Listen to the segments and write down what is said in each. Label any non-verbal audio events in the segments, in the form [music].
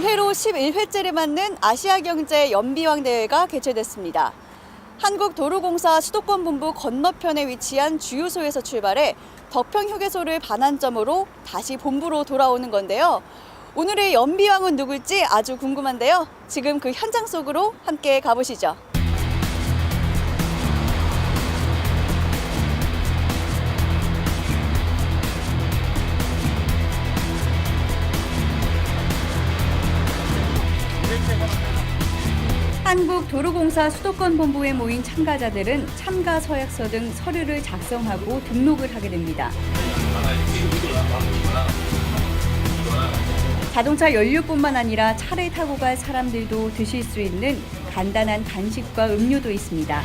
올해로 11회째를 맞는 아시아경제 연비왕 대회가 개최됐습니다. 한국도로공사 수도권 본부 건너편에 위치한 주유소에서 출발해 덕평 휴게소를 반환점으로 다시 본부로 돌아오는 건데요. 오늘의 연비왕은 누굴지 아주 궁금한데요. 지금 그 현장 속으로 함께 가보시죠. 한국도로공사 수도권 본부에 모인 참가자들은 참가 서약서 등 서류를 작성하고 등록을 하게 됩니다. 자동차 연료뿐만 아니라 차를 타고 갈 사람들도 드실 수 있는 간단한 간식과 음료도 있습니다.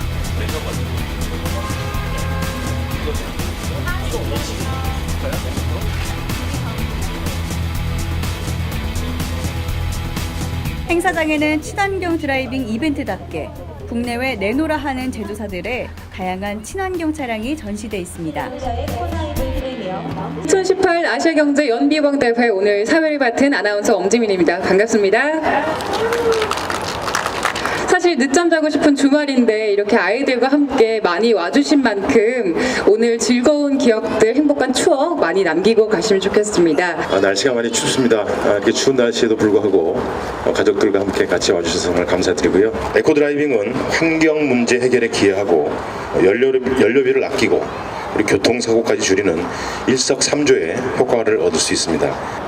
행사장에는 친환경 드라이빙 이벤트답게 국내외 내노라 하는 제조사들의 다양한 친환경 차량이 전시돼 있습니다. 2018 아시아경제 연비왕 대회 오늘 사회를 맡은 아나운서 엄지민입니다. 반갑습니다. 사실 늦잠 자고 싶은 주말인데 이렇게 아이들과 함께 많이 와주신 만큼 오늘 즐거운 기억들, 행복한 추억 많이 남기고 가시면 좋겠습니다. 아, 날씨가 많이 춥습니다. 아, 이렇게 추운 날씨에도 불구하고 어, 가족들과 함께 같이 와주셔서 정말 감사드리고요. 에코 드라이빙은 환경 문제 해결에 기여하고 어, 연료, 연료비를 아끼고 교통사고까지 줄이는 일석삼조의 효과를 얻을 수 있습니다.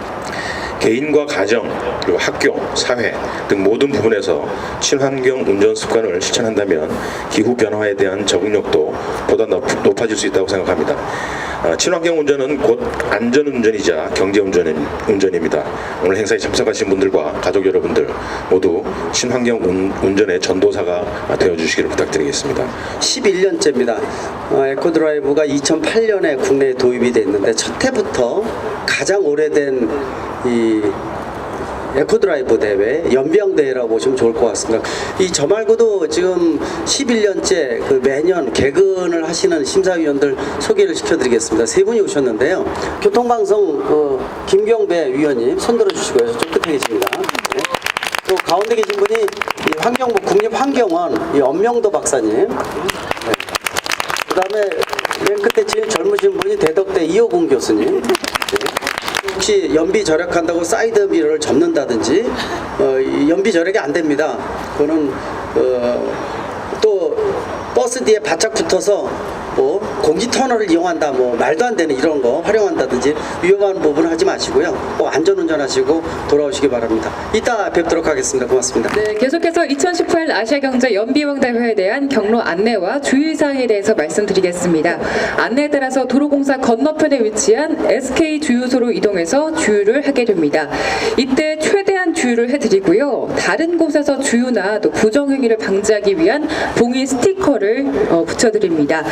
개인과 가정 그리고 학교, 사회 등 모든 부분에서 친환경 운전 습관을 실천한다면 기후 변화에 대한 적응력도 보다 높, 높아질 수 있다고 생각합니다. 아, 친환경 운전은 곧 안전 운전이자 경제 운전, 운전입니다. 오늘 행사에 참석하신 분들과 가족 여러분들 모두 친환경 운, 운전의 전도사가 되어 주시기를 부탁드리겠습니다. 11년째입니다. 어, 에코드라이브가 2008년에 국내에 도입이 됐는데 첫 해부터 가장 오래된 이 에코드라이브 대회, 연비형 대회라고 보시면 좋을 것 같습니다. 이 저 말고도 지금 11년째 그 매년 개근을 하시는 심사위원들 소개를 시켜드리겠습니다. 세 분이 오셨는데요. 교통방송 어, 김경배 위원님 손 들어 주시고요. 저쪽 끝에 계십니다. 네. 또 가운데 계신 분이 이 환경부 국립환경원 이 엄명도 박사님. 그다음에 맨 끝에 제일 젊으신 분이 대덕대 이호공 교수님. 네. 혹시 연비 절약한다고 사이드 미러를 접는다든지 어, 이 연비 절약이 안 됩니다. 그거는 어, 또 버스 뒤에 바짝 붙어서 뭐 공기 터널을 이용한다 뭐 말도 안 되는 이런 거 활용한다든지 위험한 부분 하지 마시고요. 꼭 안전 운전하시고 돌아오시기 바랍니다. 이따 뵙도록 하겠습니다. 고맙습니다. 네, 계속해서 2018 아시아경제 연비왕 대회에 대한 경로 안내와 주의사항에 대해서 말씀드리겠습니다. 안내에 따라서 도로공사 건너편에 위치한 SK 주유소로 이동해서 주유를 하게 됩니다. 이때 최대한 주유를 해드리고요. 다른 곳에서 주유나 또 부정행위를 방지하기 위한 봉인 스티커를 어, 붙여드립니다.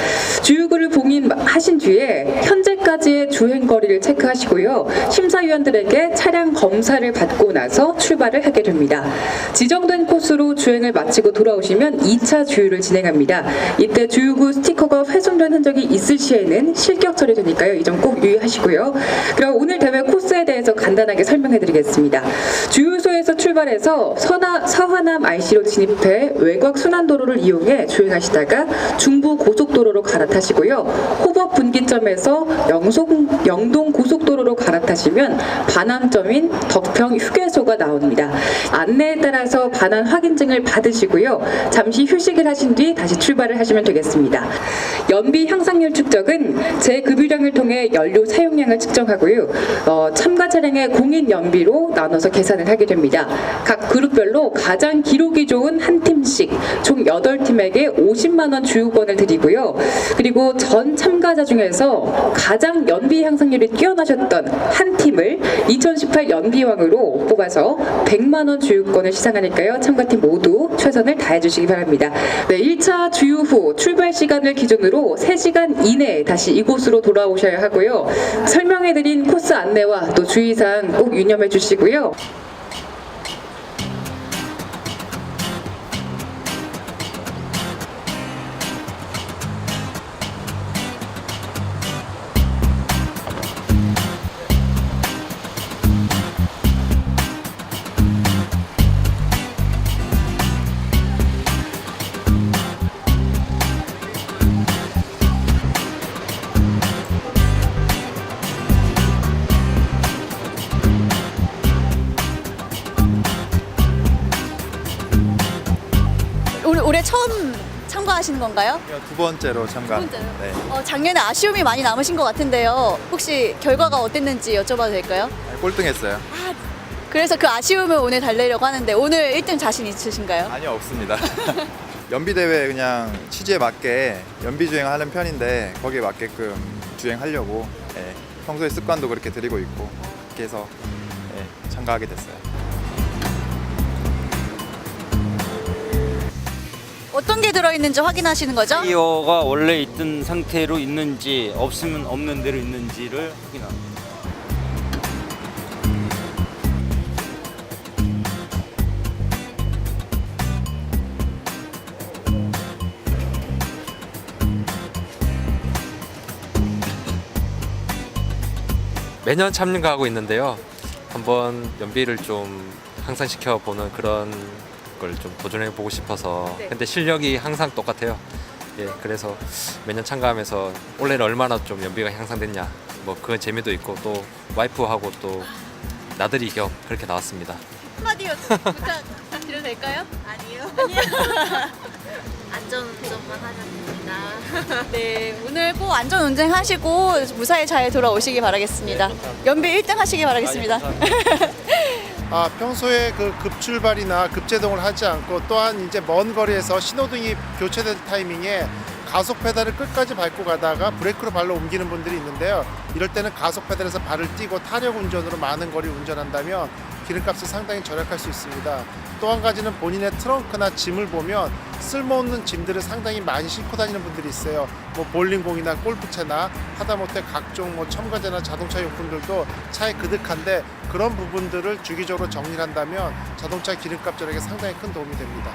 주유구를 봉인하신 뒤에 현재까지의 주행 거리를 체크하시고요. 심사위원들에게 차량 검사를 받고 나서 출발을 하게 됩니다. 지정된 코스로 주행을 마치고 돌아오시면 2차 주유를 진행합니다. 이때 주유구 스티커가 훼손된 흔적이 있을 시에는 실격 처리되니까요. 이 점 꼭 유의하시고요. 그럼 오늘 대회 코스에 대해서 간단하게 설명해 드리겠습니다. 주유 소에서 출발해서 서나, 서하남 IC로 진입해 외곽 순환도로를 이용해 주행하시다가 중부 고속도로로 갈아타시고요. 호법 분기점에서 영송, 영동 고속도로로 갈아타시면 반환점인 덕평 휴게소가 나옵니다. 안내에 따라서 반환 확인증을 받으시고요. 잠시 휴식을 하신 뒤 다시 출발을 하시면 되겠습니다. 연비 향상률 측정은 재급유량을 통해 연료 사용량을 측정하고요. 어, 참가 차량의 공인 연비로 나눠서 계산을 하게 됩니다. 각 그룹별로 가장 기록이 좋은 한 팀씩 총 8팀에게 50만 원 주유권을 드리고요. 그리고 전 참가자 중에서 가장 연비 향상률이 뛰어나셨던 한 팀을 2018 연비왕으로 뽑아서 100만 원 주유권을 시상하니까요. 참가팀 모두 최선을 다해 주시기 바랍니다. 네, 1차 주유 후 출발 시간을 기준으로 3시간 이내에 다시 이곳으로 돌아오셔야 하고요. 설명해 드린 코스 안내와 또 주의사항 꼭 유념해 주시고요. 올해 처음 참가하시는 건가요? 두 번째로 참가. 두 번째요? 네. 어, 작년에 아쉬움이 많이 남으신 것 같은데요. 혹시 결과가 어땠는지 여쭤봐도 될까요? 꼴등했어요. 그래서 그 아쉬움을 오늘 달래려고 하는데 오늘 1등 자신 있으신가요? 아니요 없습니다. [laughs] 연비 대회 그냥 취지에 맞게 연비 주행하는 편인데 거기에 맞게끔 주행하려고 예, 평소에 습관도 그렇게 들이고 있고 그렇게 해서 예, 참가하게 됐어요. 어떤 게 들어있는지 확인하시는 거죠? 타이어가 원래 있던 상태로 있는지 없으면 없는 대로 있는지를 확인합니다. 매년 참가하고 있는데요. 한번 연비를 좀 향상시켜 보는 그런 걸 좀 도전해 보고 싶어서. 네. 근데 실력이 항상 똑같아요. 예, 그래서 매년 참가하면서 올해는 얼마나 좀 연비가 향상됐냐. 뭐 그건 재미도 있고 또 와이프하고 또 나들이 겸 그렇게 나왔습니다. 한마디 부탁드려도 될까요? 아니요. 안전 운전만 하면 됩니다. 네, 오늘 꼭 안전 운전 하시고 무사히 잘 돌아오시기 바라겠습니다. 연비 1등 하시기 바라겠습니다. 아, [laughs] 평소에 그 급출발이나 급제동을 하지 않고 또한 이제 먼 거리에서 신호등이 교체될 타이밍에 가속 페달을 끝까지 밟고 가다가 브레이크로 발로 옮기는 분들이 있는데요. 이럴 때는 가속 페달에서 발을 띄고 타력 운전으로 많은 거리 운전한다면 기름값을 상당히 절약할 수 있습니다. 또 한 가지는 본인의 트렁크나 짐을 보면 쓸모없는 짐들을 상당히 많이 싣고 다니는 분들이 있어요. 뭐 볼링공이나 골프채나 하다못해 각종 뭐 첨가제나 자동차 용품들도 차에 그득한데 그런 부분들을 주기적으로 정리를 한다면 자동차 기름값 절약에 상당히 큰 도움이 됩니다.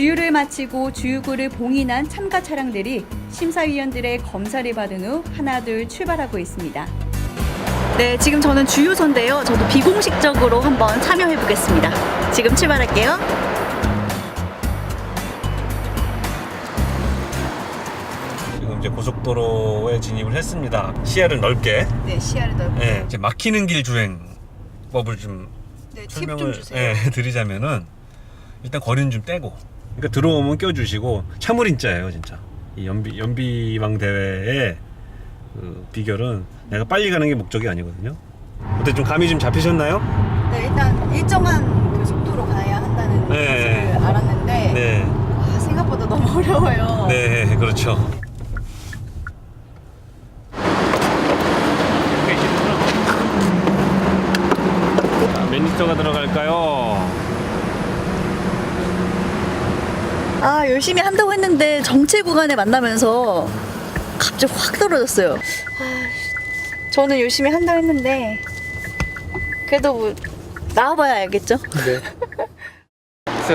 주유를 마치고 주유구를 봉인한 참가 차량들이 심사위원들의 검사를 받은 후 하나 둘 출발하고 있습니다. 네, 지금 저는 주유소인데요. 저도 비공식적으로 한번 참여해 보겠습니다. 지금 출발할게요. 지금 이제 고속도로에 진입을 했습니다. 시야를 넓게. 네, 시야를 넓게. 예, 이제 막히는 길 주행법을 좀 네, 설명을 예, [laughs] 드리자면은 일단 거리는 좀 떼고. 그러니까 들어오면 껴주시고 차물인자예요, 진짜. 이 연비 연비왕 대회의 그 비결은 내가 빨리 가는 게 목적이 아니거든요. 어때 좀 감이 좀 잡히셨나요? 네, 일단 일정한 그 속도로 가야 한다는 네. 것을 알았는데 네, 아, 생각보다 너무 [laughs] 어려워요. 네, 그렇죠. 자, 몇 리터가 들어갈까요? 아 열심히 한다고 했는데 정체 구간에 만나면서 갑자기 확 떨어졌어요. 아, 저는 열심히 한다고 했는데 그래도 뭐 나와봐야 알겠죠? 글쎄요,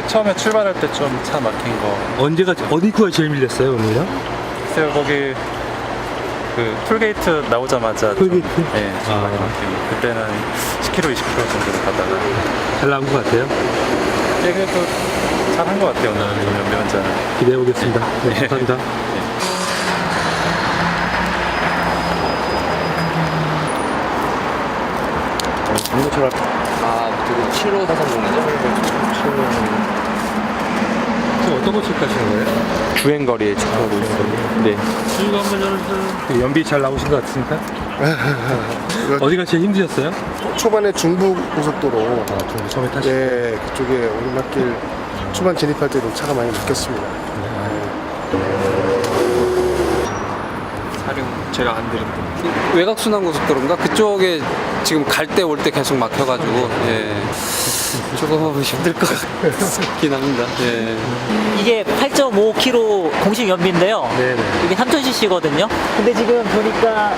처음에 출발할 때 좀 차 막힌 거. 언제가 어디 구가 제일 밀렸어요, 오늘요? 글쎄요, 거기 그 톨게이트 나오자마자 좀, 톨게이트? 네, 좀 아. 많이 막히고 그때는 10km, 20km 정도를 가다가 잘 나온 것 같아요. 예, 그래도 잘한 것 같아요, 오늘 연비 혼자는. 기대해 보겠습니다. 네, 감사합니다. 아, 지금 7540이죠? 지금 어떤 거 체크하시는 거예요? 주행거리에 체크하고 있어요. 네. 수유가 한번 저는 연비 잘 나오신 것 같습니까? [laughs] 어디가 제일 힘드셨어요? 초반에 중부 고속도로 아, 좀 처음에 타시 예, 그쪽에 오르막길 초반 진입할 때도 차가 많이 막혔습니다. 사령 제가 안 드립니다. 외곽 순환 고속도로인가 그쪽에 지금 갈 때 올 때 계속 막혀가지고 예 조금 [laughs] 힘들 것 같긴 합니다. 예. 이게 8.5km 공식 연비인데요. 네네. 이게 3000cc거든요. 근데 지금 보니까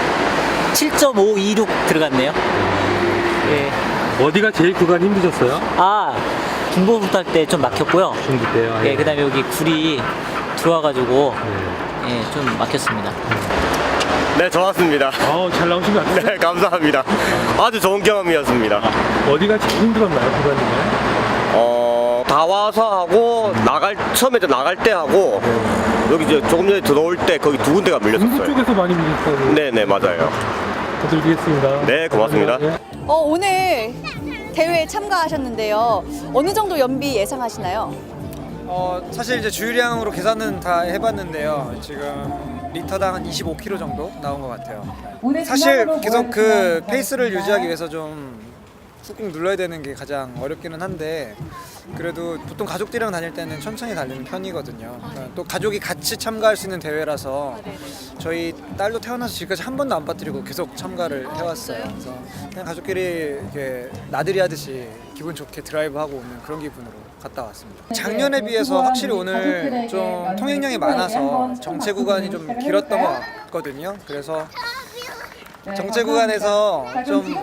7.526 들어갔네요. 예. 어디가 제일 구간 힘드셨어요? 아, 중부부 탈때좀 막혔고요. 중부 때요. 예, 그다음에 여기 굴이 들어와가지고 네. 예, 좀 막혔습니다. 네, 좋았습니다. 어, 잘 나오신 것 같아요. 네, 감사합니다. 아주 좋은 경험이었습니다. 어디가 제일 힘들었나요, 구간 중에? 어, 다다 와서 하고 나갈 처음에 저 나갈 때 하고 여기 이제 조금 전에 들어올 때 거기 두 군데가 밀렸었어요. 쪽에서 많이 밀렸어요. 네 네 맞아요. 부탁드리겠습니다. 네 고맙습니다. 어, 오늘 대회에 참가하셨는데요. 어느 정도 연비 예상하시나요? 어, 사실 이제 주유량으로 계산은 다 해봤는데요. 지금 리터당 한 25km 정도 나온 것 같아요. 사실 계속 그 페이스를 유지하기 위해서 좀 꾹꾹 눌러야 되는 게 가장 어렵기는 한데 그래도 보통 가족들이랑 다닐 때는 천천히 달리는 편이거든요. 그러니까 또 가족이 같이 참가할 수 있는 대회라서 저희 딸도 태어나서 지금까지 한 번도 안 빠뜨리고 계속 참가를 해왔어요. 그래서 그냥 가족끼리 이렇게 나들이 하듯이 기분 좋게 드라이브하고 오는 그런 기분으로 갔다 왔습니다. 작년에 비해서 확실히 오늘 좀 통행량이 많아서 정체 구간이 좀 길었던 것 같거든요. 그래서 정체 구간에서 좀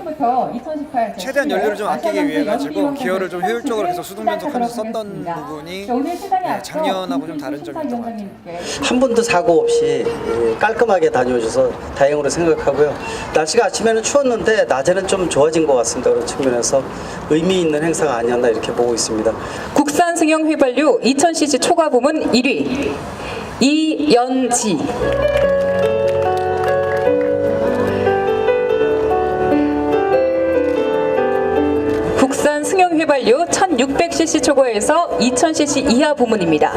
최대한 연료를 좀 아끼기 위해 가지고 기어를 좀 효율적으로 계속 수동 변속하면서 썼던 부분이 네, 작년하고 좀 다른 점인 것 같아요. 한 번도 사고 없이 깔끔하게 다녀오셔서 다행으로 생각하고요. 날씨가 아침에는 추웠는데 낮에는 좀 좋아진 것 같습니다. 그런 측면에서 의미 있는 행사가 아니었나 이렇게 보고 있습니다. 국산 승용 휘발유 2000cc 초과 부문 1위 이연지 승용 휘발유 1600cc 초과에서 2000cc 이하 부문입니다.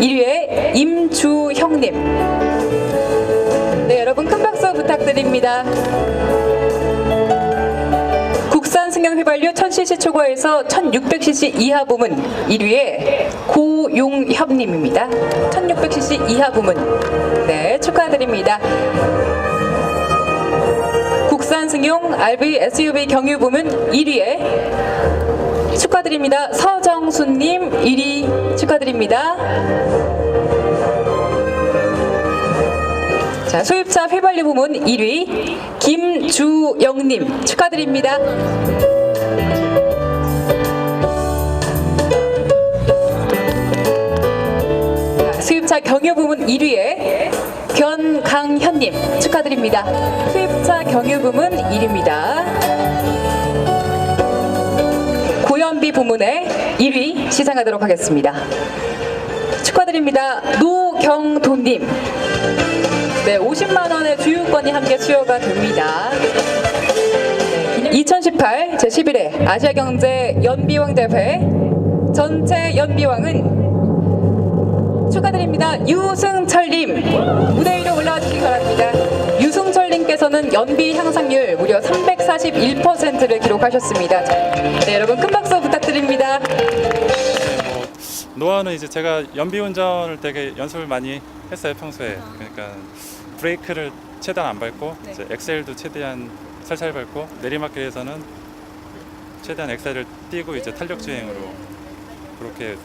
1위에 임주형님. 네, 여러분 큰 박수 부탁드립니다. 국산 승용 휘발유 1000cc 초과에서 1600cc 이하 부문 1위에 고용협님입니다. 1600cc 이하 부문. 네, 축하드립니다. 승용 RV SUV 경유 부문 1위에 축하드립니다. 서정수님 1위 축하드립니다. 자, 수입차 휘발유 부문 1위 김주영님 축하드립니다. 자, 수입차 경유 부문 1위에 변강현님 축하드립니다. 수입차 경유 부문 1위입니다. 고연비 부문의 1위 시상하도록 하겠습니다. 축하드립니다. 노경도님. 네, 50만 원의 주유권이 함께 수여가 됩니다. 네, 2018 제11회 아시아경제 연비왕 대회 전체 연비왕은 축하드립니다. 유승철님 무대 위로 올라와 주시기 바랍니다. 유승철님께서는 연비 향상률 무려 341%를 기록하셨습니다. 네, 여러분 큰 박수 부탁드립니다. 노하우는 이제 제가 연비 운전을 되게 연습을 많이 했어요 평소에. 그러니까 브레이크를 최대한 안 밟고 이제 엑셀도 최대한 살살 밟고 내리막길에서는 최대한 엑셀을 띄고 이제 탄력 주행으로 그렇게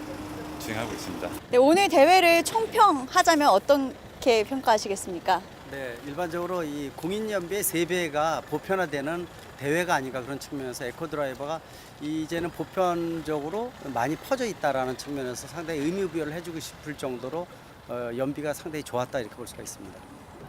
주행하고 있습니다. 네, 오늘 대회를 총평하자면 어떻게 평가하시겠습니까? 네, 일반적으로 이 공인연비의 세배가 보편화되는 대회가 아닌가 그런 측면에서 에코드라이버가 이제는 보편적으로 많이 퍼져 있다라는 측면에서 상당히 의미 부여를 해주고 싶을 정도로 어, 연비가 상당히 좋았다 이렇게 볼 수가 있습니다.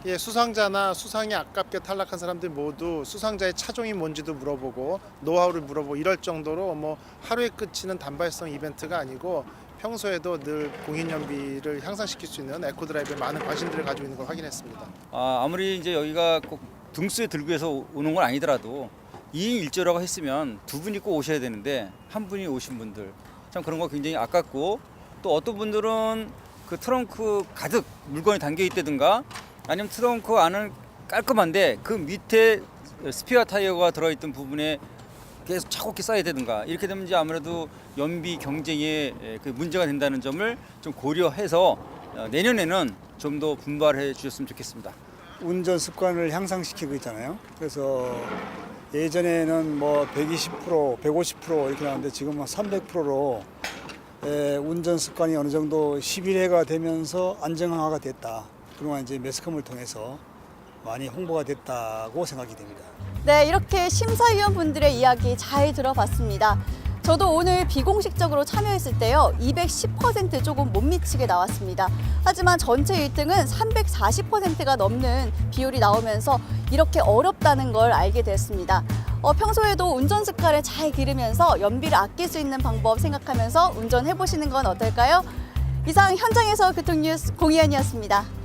예, 수상자나 수상이 아깝게 탈락한 사람들 모두 수상자의 차종이 뭔지도 물어보고 노하우를 물어보고 이럴 정도로 뭐 하루에 끝이는 단발성 이벤트가 아니고 평소에도 늘 공인 연비를 향상시킬 수 있는 에코드라이브에 많은 관심들을 가지고 있는 걸 확인했습니다. 아, 아무리 이제 여기가 꼭 등수에 들고 해서 오는 건 아니더라도 2인 1조라고 했으면 두 분이 꼭 오셔야 되는데 한 분이 오신 분들 참 그런 거 굉장히 아깝고 또 어떤 분들은 그 트렁크 가득 물건이 담겨 있다든가 아니면 트렁크 안은 깔끔한데 그 밑에 스피어 타이어가 들어있던 부분에 계속 차곡히 쌓여야 되든가 이렇게 되면 이제 아무래도 연비 경쟁에 에, 그 문제가 된다는 점을 좀 고려해서 어, 내년에는 좀 더 분발해 주셨으면 좋겠습니다. 운전 습관을 향상시키고 있잖아요. 그래서 예전에는 뭐 120%, 150% 이렇게 나왔는데 지금은 300%로 운전 습관이 어느 정도 11회가 되면서 안정화가 됐다. 그동안 이제 매스컴을 통해서 많이 홍보가 됐다고 생각이 됩니다. 네, 이렇게 심사위원분들의 이야기 잘 들어봤습니다. 저도 오늘 비공식적으로 참여했을 때요, 210% 조금 못 미치게 나왔습니다. 하지만 전체 1등은 340%가 넘는 비율이 나오면서 이렇게 어렵다는 걸 알게 됐습니다. 어, 평소에도 운전 습관을 잘 기르면서 연비를 아낄 수 있는 방법 생각하면서 운전해 보시는 건 어떨까요? 이상 현장에서 교통뉴스 공희연이었습니다.